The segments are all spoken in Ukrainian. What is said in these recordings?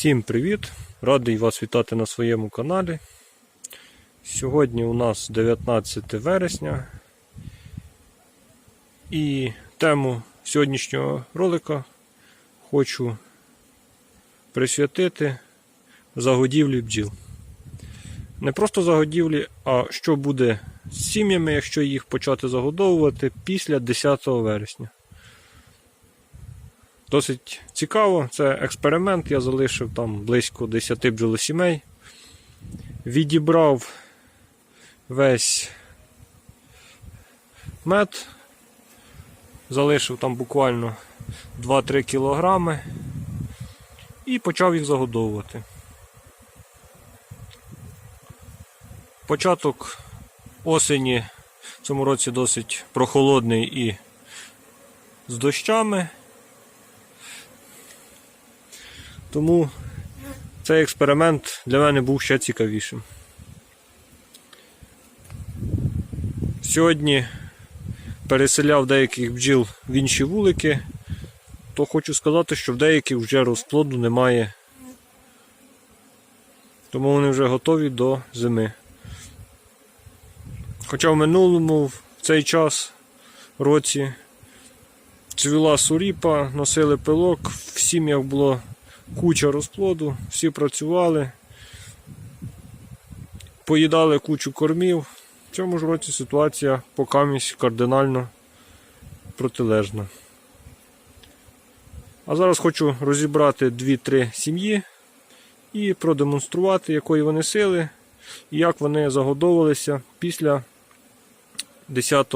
Всім привіт! Радий вас вітати на своєму каналі. Сьогодні у нас 19 вересня. І тему сьогоднішнього ролика хочу присвятити загодівлі бджіл. Не просто загодівлі, а що буде з сім'ями, якщо їх почати загодовувати після 10 вересня. Досить цікаво, це експеримент. Я залишив там близько 10 бджолосімей. Відібрав весь мед, залишив там буквально 2-3 кілограми і почав їх загодовувати. Початок осені в цьому році досить прохолодний і з дощами. Тому цей експеримент для мене був ще цікавішим. Сьогодні переселяв деяких бджіл в інші вулики, то хочу сказати, що в деяких вже розплоду немає. Тому вони вже готові до зими. Хоча в минулому в цей час році цвіла суріпа, носили пилок, в сім'ях було куча розплоду, всі працювали, поїдали кучу кормів. В цьому ж році ситуація покамість кардинально протилежна. А зараз хочу розібрати 2-3 сім'ї і продемонструвати, якої вони сили і як вони загодовувалися після 10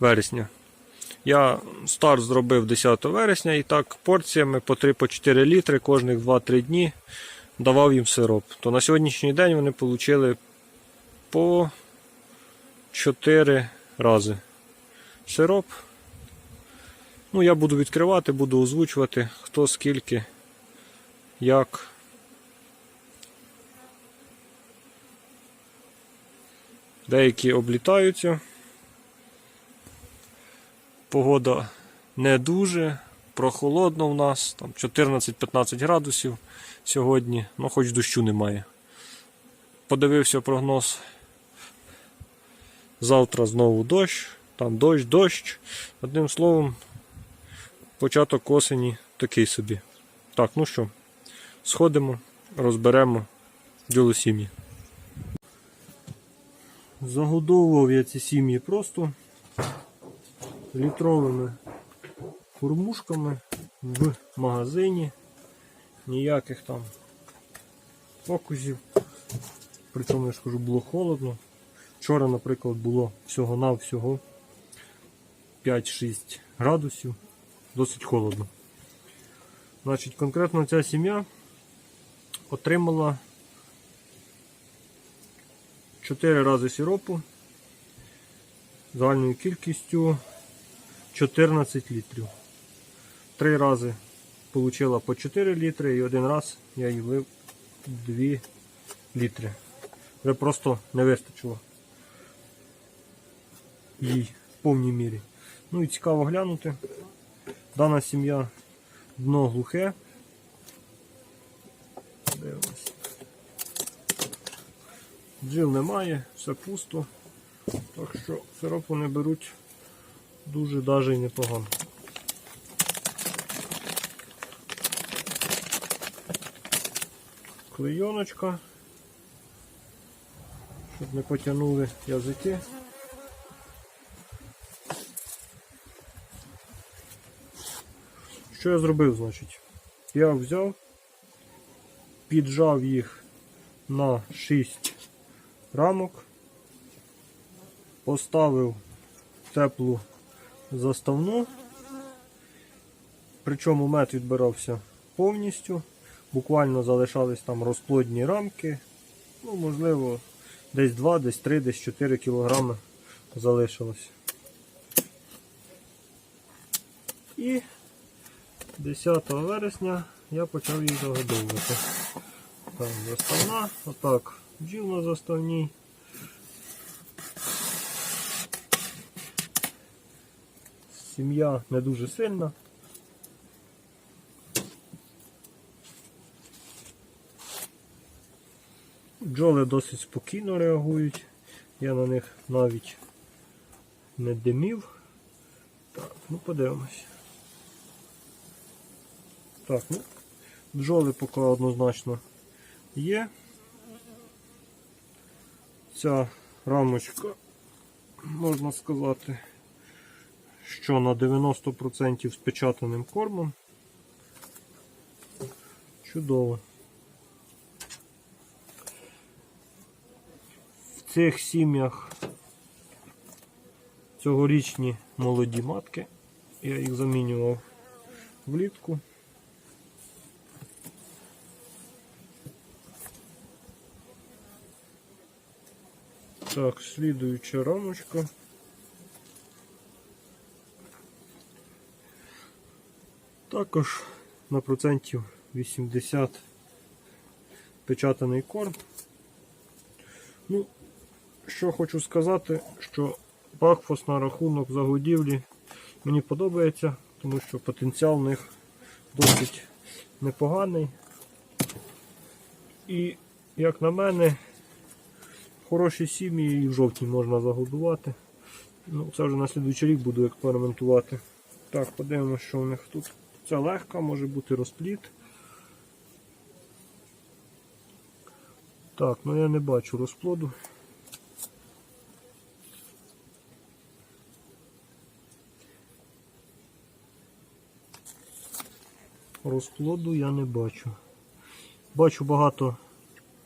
вересня. Я старт зробив 10 вересня і так порціями по 3-4 літри кожних 2-3 дні давав їм сироп. То на сьогоднішній день вони отримали по 4 рази сироп. Ну, я буду відкривати, буду озвучувати, хто скільки, як. Деякі облітаються. Погода не дуже, прохолодно в нас, там 14-15 градусів сьогодні, ну хоч дощу немає. Подивився прогноз. Завтра знову дощ, там дощ, дощ. Одним словом, початок осені такий собі. Так, ну що, сходимо, розберемо діло сім'ї. Загодовував я ці сім'ї просто літровими кормушками в магазині. Ніяких там фокусів. Причому я ж кажу, було холодно. Вчора, наприклад, було всього-навсього 5-6 градусів. Досить холодно. Значить, конкретно ця сім'я отримала 4 рази сиропу загальною кількістю 14 літрів. Три рази отримала по 4 літри і один раз я їй влив 2 літри. Вже просто не вистачило їй в повній мірі. Ну і цікаво глянути. Дана сім'я дно глухе. Дивимось. Джил немає, все пусто. Так що сироп вони беруть дуже даже і непогано. Клейоночка, щоб не потягнули язики. Що я зробив, значить? Я взяв, піджав їх на 6 рамок, поставив теплу заставну. Причому мед відбирався повністю. Буквально залишались там розплодні рамки. Ну, можливо, десь 2, десь 3, десь 4 кілограми залишилось. І 10 вересня я почав їх загодовувати. Там заставна, отак бджіл на заставній. Сім'я не дуже сильна. Бджоли досить спокійно реагують. Я на них навіть не димів. Так, ну подивимось. Так, ну, бджоли поки однозначно є. Ця рамочка, можна сказати, що на 90% з печатаним кормом. Чудово. В цих сім'ях цьогорічні молоді матки. Я їх замінював влітку. Так, слідуюча рамочка. Також на процентів 80 печатаний корм. Ну, що хочу сказати, що Бакфос на рахунок загодівлі мені подобається, тому що потенціал в них досить непоганий. І, як на мене, хороші сім'ї і в жовтні можна загодувати. Ну, Це вже на слідуючий рік буду експериментувати. Так, подивимося, що у них тут. Це легка, може бути розпліт. Так, ну я не бачу розплоду. Розплоду я не бачу. Бачу багато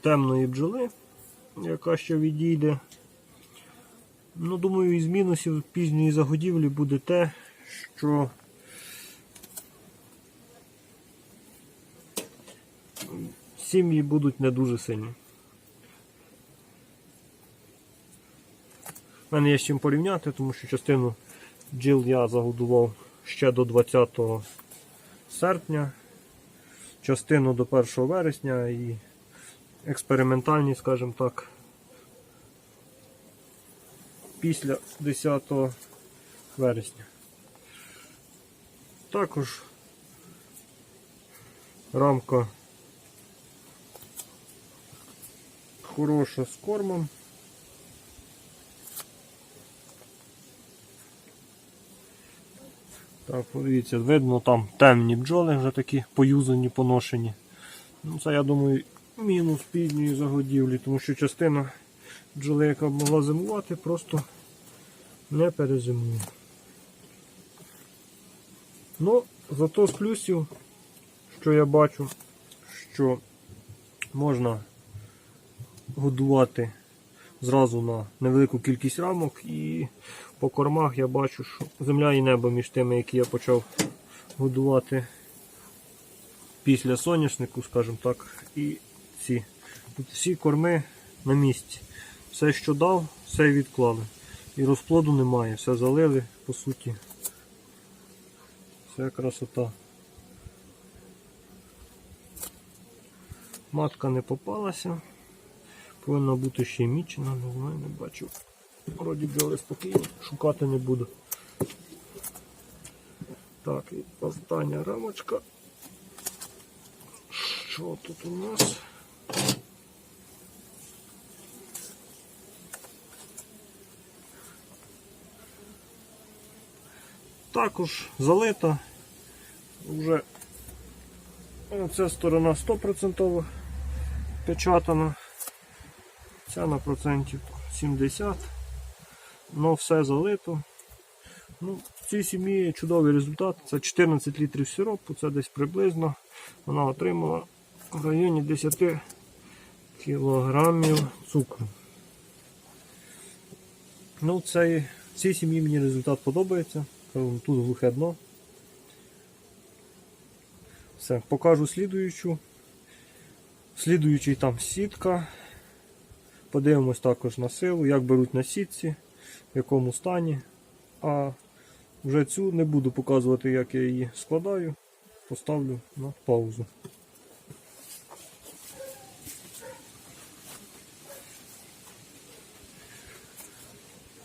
темної бджоли, яка ще відійде. Ну, думаю, із мінусів пізньої загодівлі буде те, що сім'ї будуть не дуже сильні. У мене є з чим порівняти, тому що частину бджіл я загодував ще до 20 серпня, частину до 1 вересня і експериментальні, скажімо так, після 10 вересня. Також рамка хороша з кормом. Так, подивіться, видно там темні бджоли вже такі поюзані, поношені. Ну, Це, я думаю, мінус пізньої загодівлі, тому що частина бджоли, яка б могла зимувати, просто не перезимує. Ну, зато з плюсів, що я бачу, що можна годувати зразу на невелику кількість рамок і по кормах я бачу, що земля і небо між тими, які я почав годувати після соняшнику, скажімо так, і ці. Тут всі корми на місці. Все, що дав, все відклали. І розплоду немає, все залили, по суті. Все красота. Матка не попалася. Повинна бути ще мічена, не знаю, не бачу. Вроді бджоли спокійні, шукати не буду. Так, і остання рамочка. Що тут у нас? Також залита. Вже ця сторона 100% печатана. Ця на процентів 70. Ну все залито. Ну, В цій сім'ї чудовий результат. Це 14 літрів сиропу, це десь приблизно. Вона отримала в районі 10 кілограмів цукру. Ну, цей, цій сім'ї мені результат подобається. Тут глухе дно. Все, покажу слідуючу. Слідуючий там сітка. Подивимось також на силу, як беруть на сітці, в якому стані. А вже цю не буду показувати, як я її складаю. Поставлю на паузу.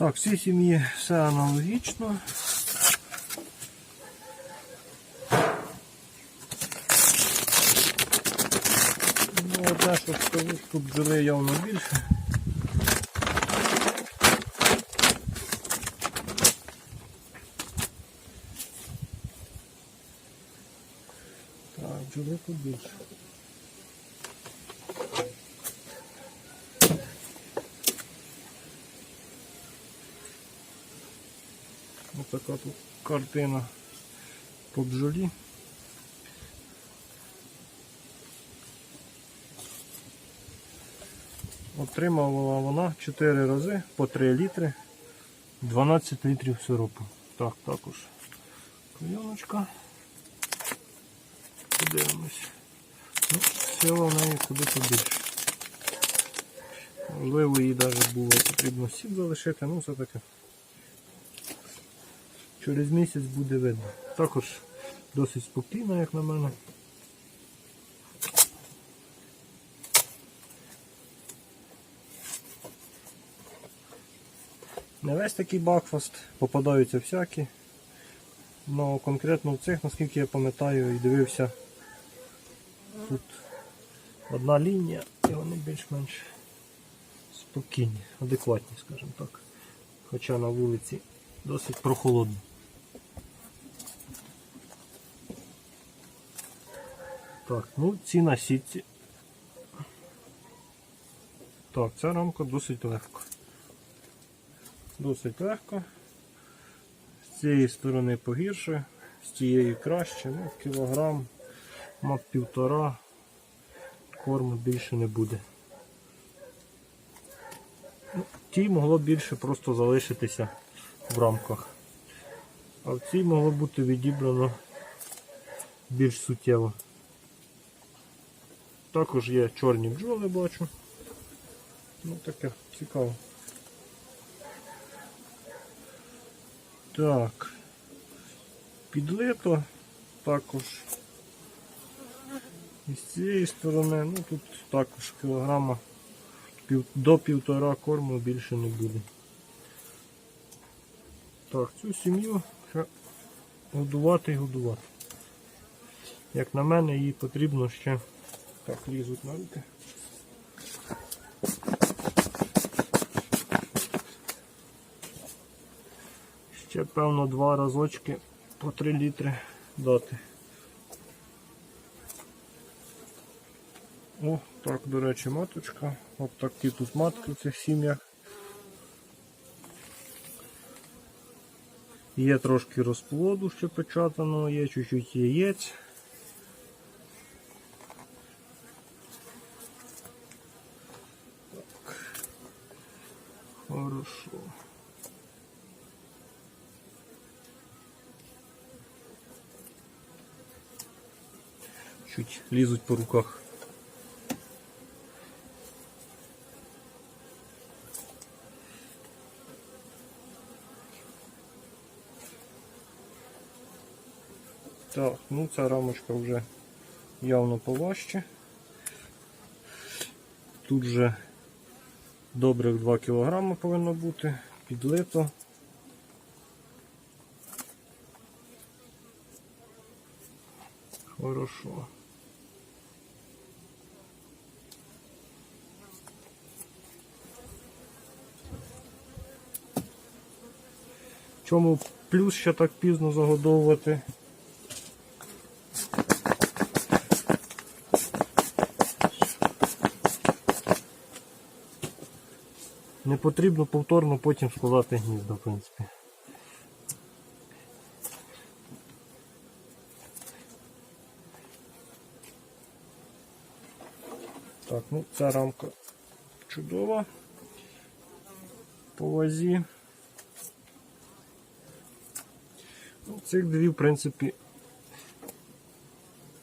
Так, в цій сім'ї все аналогічно. Ну, одне, що Тут скажу, тут бджоли явно більше. Так, бджоли тут більше. Ось така тут картина по бджолі. Отримувала вона 4 рази по 3 літри 12 літрів сиропу. Так, також клейоночка. Подивимось. Ну, сила в неї куди побільше. Можливо, їй навіть було потрібно сік залишити, ну все таке. Через місяць буде видно. Також досить спокійно, як на мене. Не весь такий бакфаст, попадаються всякі. Ну конкретно в цих, наскільки я пам'ятаю і дивився, тут одна лінія і вони більш-менш спокійні, адекватні, скажімо так. Хоча на вулиці досить прохолодно. Так, ну ці на сітці. Так, ця рамка досить легка. Досить легко. З цієї сторони погірше, з тієї краще, ну, кілограм, мак півтора, корму більше не буде. Ну, Тій могло більше просто залишитися в рамках. А в цій могло бути відібрано більш суттєво. Також є чорні бджоли, бачу. Ну таке цікаво. Так. Підлито також. І з цієї сторони, ну тут також кілограма до півтора корму більше не буде. Так, цю сім'ю годувати і годувати. Як на мене, їй потрібно ще так лізуть на руки. Ще певно два разочки по 3 літри дати. О, так, до речі, маточка. От такі тут матки в цих сім'ях. Є трошки розплоду ще печатаного, є чуть-чуть яєць. Так. Хорошо. Чуть лізуть по руках. Так, ну ця рамочка вже явно поважче. Тут вже добрих 2 кг повинно бути, підлито. Хорошо. Чому плюс ще так пізно загодовувати? Не потрібно повторно потім складати гнізда, в принципі. Так, ну ця рамка чудова по вазі. Цих дві, в принципі,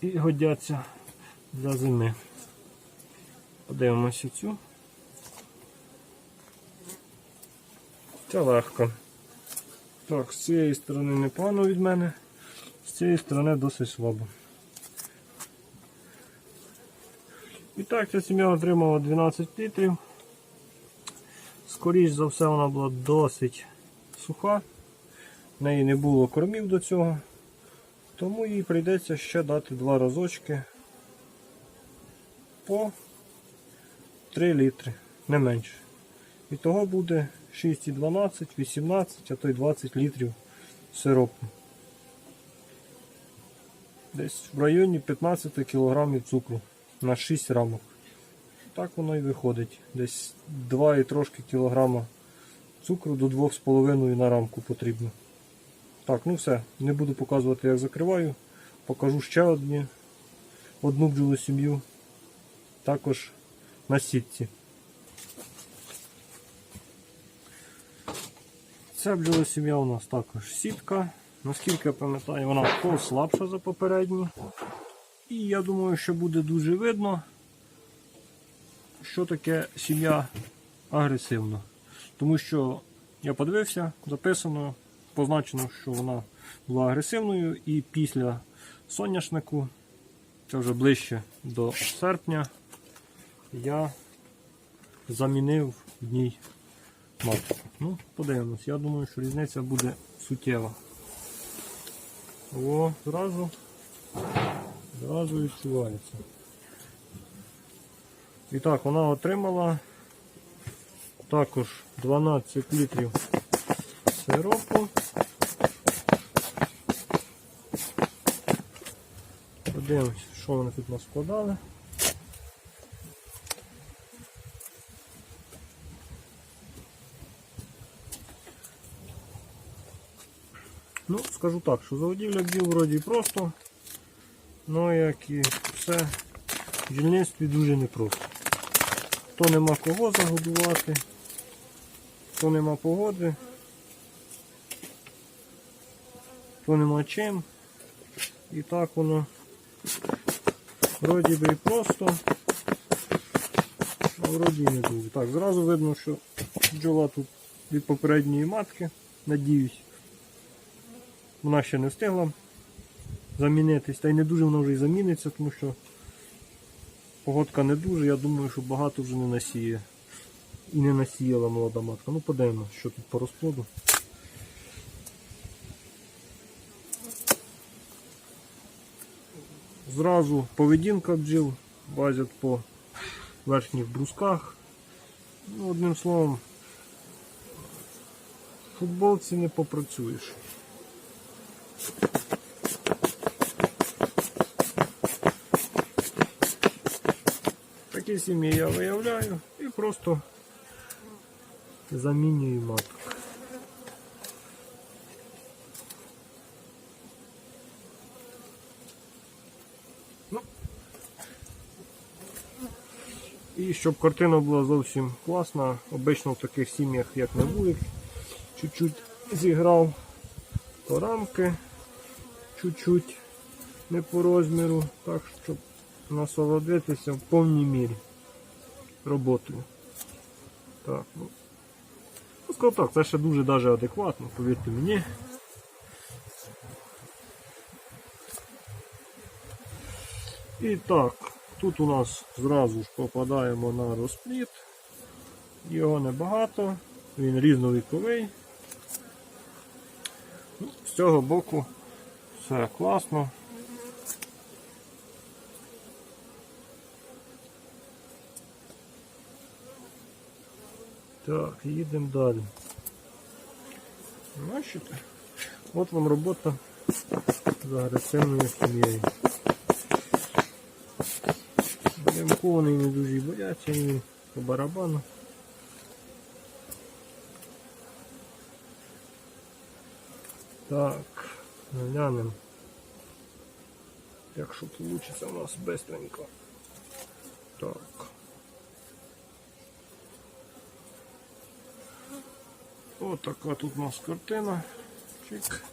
і годяться для зими. Подивимося цю. Це легко. Так, з цієї сторони непогано від мене, з цієї сторони досить слабо. І так, ця сім'я отримала 12 літрів. Скоріше за все, вона була досить суха. В неї не було кормів до цього, тому їй прийдеться ще дати два разочки по 3 літри, не менше. І того буде 6,12, 18, а то й 20 літрів сиропу. Десь в районі 15 кг цукру на 6 рамок. Так воно і виходить. Десь 2 і трошки кілограма цукру до 2,5 на рамку потрібно. Так, ну все, не буду показувати, як закриваю. Покажу ще одні, одну бджолосім'ю, також на сітці. Ця бджолосім'я у нас також сітка. Наскільки я пам'ятаю, вона послабша за попередню. І я думаю, що буде дуже видно, що таке сім'я агресивна. Тому що я подивився, записано, позначено, що вона була агресивною, і після соняшнику, це вже ближче до серпня, я замінив в ній матку. Ну, подивимось. Я думаю, що різниця буде суттєва. О, зразу, зразу відчувається. І так, вона отримала також 12 літрів сиропу. Подивимось, що вони тут наскладали. Ну, скажу так, що загодівля бджіл вроді просто, ну як і все, в бджільництві дуже непросто. То нема кого загодувати, то нема погоди, то нема чим. І так воно вроді би і просто, а вроді і не дуже. Так, зразу видно, що бджола тут від попередньої матки, надіюсь. Вона ще не встигла замінитись, та й не дуже вона вже і заміниться, тому що погодка не дуже, я думаю, що багато вже не насіє. І не насіяла молода матка. Ну подивимось, що тут по розплоду. Зразу поведінка бджіл базять по верхніх брусках. Ну, одним словом, футболці не попрацюєш. Такі сім'ї я виявляю і просто замінюю маток. І щоб картина була зовсім класна, обично в таких сім'ях, як на вулик, чуть-чуть зіграв то рамки чуть-чуть не по розміру, так щоб насолодитися в повній мірі роботою. Так, ну, ну скажу так, це ще дуже даже адекватно, повірте мені. І так, тут у нас зразу ж попадаємо на розпліт. Його небагато, він різновіковий. Ну, З цього боку все класно. Так, їдемо далі. Бачите? От вам робота з агресивною сім'єю. Ямку вони не дуже бояться, їм по барабану. Так, глянемо. Якщо вийде у нас быстренько. Так. Ось така тут у нас картина. Чик.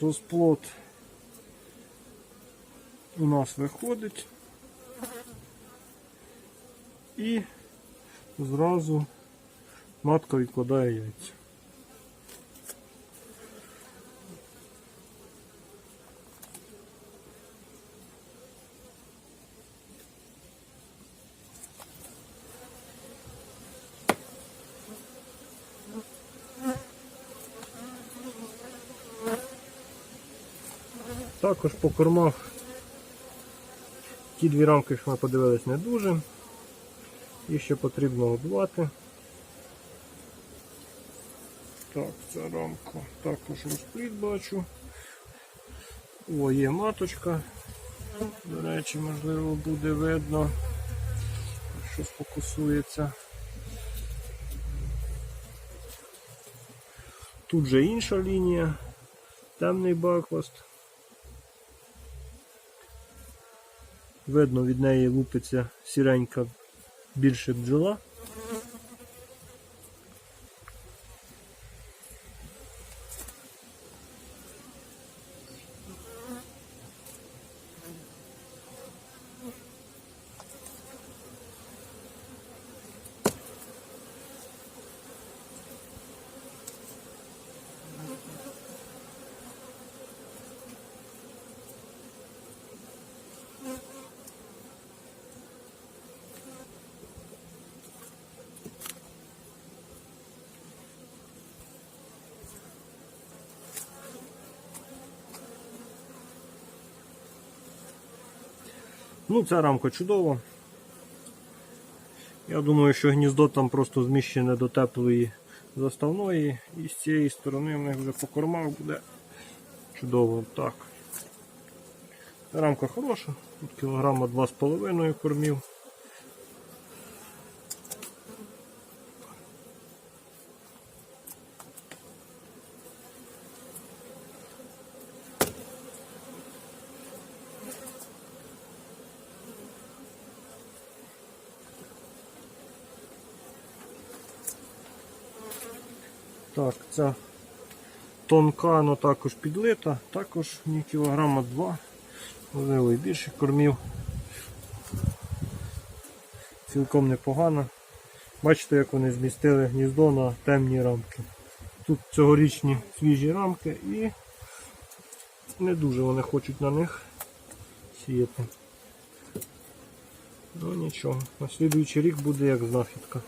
Розплод у нас виходить. І зразу матка відкладає яйця. Також по кормах ті дві рамки, що ми подивились, не дуже. І ще потрібно годувати. Так, ця рамка також розпліт бачу. О, є маточка. До речі, можливо, буде видно, що сфокусується. Тут же інша лінія, темний баквост. Видно, від неї лупиться сіренька більше бджола. Ну, ця рамка чудова. Я думаю, що гніздо там просто зміщене до теплої заставної. І з цієї сторони в них вже по кормах буде чудово. Так. Рамка хороша, тут кілограма 2,5 кормів. Так, ця тонка, але також підлита, також ні кілограма 2, можливо і більше кормів. Цілком непогано. Бачите, як вони змістили гніздо на темні рамки. Тут цьогорічні свіжі рамки і не дуже вони хочуть на них сіяти. Ну нічого, на слідуючий рік буде як знахідка.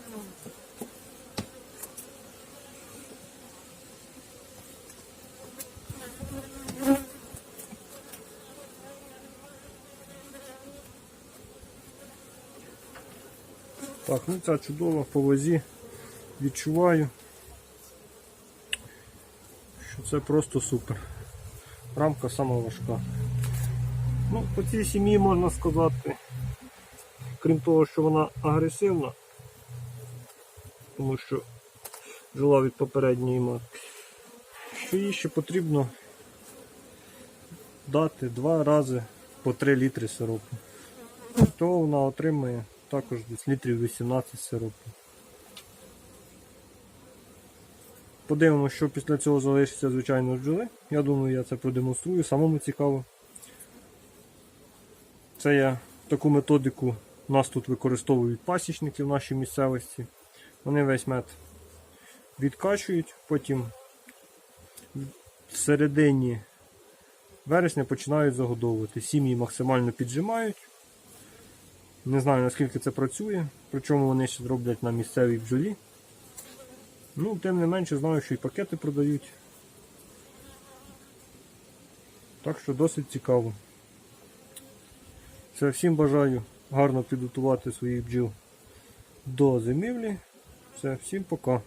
Так, ну ця чудова по вазі. Відчуваю, що це просто супер. Рамка сама важка. Ну, по цій сім'ї можна сказати, крім того, що вона агресивна, тому що жила від попередньої матки, що їй ще потрібно дати два рази по 3 літри сиропу. То вона отримає також десь літрів 18 сиропу. Подивимося, що після цього залишиться, звичайно, бджоли. Я думаю, я це продемонструю, самому цікаво. Це я таку методику нас тут використовують пасічники в нашій місцевості. Вони весь мед відкачують, потім в середині вересня починають загодовувати. Сім'ї максимально піджимають. Не знаю наскільки це працює, причому вони ще зроблять на місцевій бджолі. Ну, тим не менше знаю, що і пакети продають. Так що досить цікаво. Все, всім бажаю гарно підготувати своїх бджіл до зимівлі. Все, всім пока.